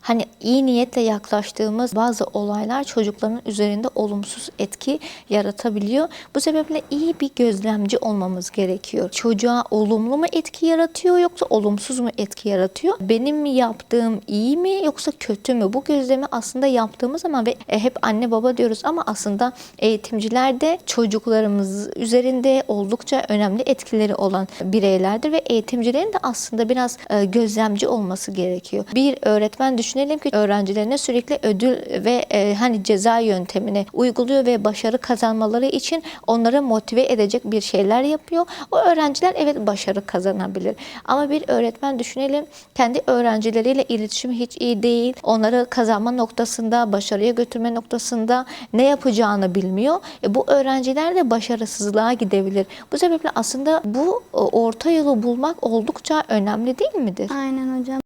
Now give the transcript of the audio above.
Hani iyi niyetle yaklaştığımız bazı olaylar çocukların üzerinde olumsuz etki yaratabiliyor. Bu sebeple iyi bir gözlemci olmamız gerekiyor. Çocuğa olumlu mu etki yaratıyor yoksa olumsuz mu etki yaratıyor? Benim mi yaptığım iyi mi yoksa kötü mü? Bu gözlemi aslında yaptığımız zaman ve e, hep anne baba diyoruz ama aslında eğitimciler de çocuklarımız üzerinde oldukça önemli etkileri olan bireylerdir ve eğitimcilerin de aslında biraz e, gözlemci olması gerekiyor. Bir öğretmen düşünelim ki öğrencilerine sürekli ödül ve e, hani ceza yöntemini uyguluyor ve başarı kazanmaları için onları motive edecek bir şeyler yapıyor. O öğrenciler evet başarı kazanabilir. Ama bir öğretmen düşünelim kendi öğrencileriyle iletişimi hiç iyi değil. Onları kazanma noktasında, başarıya götürme noktasında ne yapacağını bilmiyor. E, bu öğrenciler de başarısızlığa gidebilir. Bu sebeple aslında bu e, orta yolu bulmak oldukça önemli değil midir? Aynen hocam.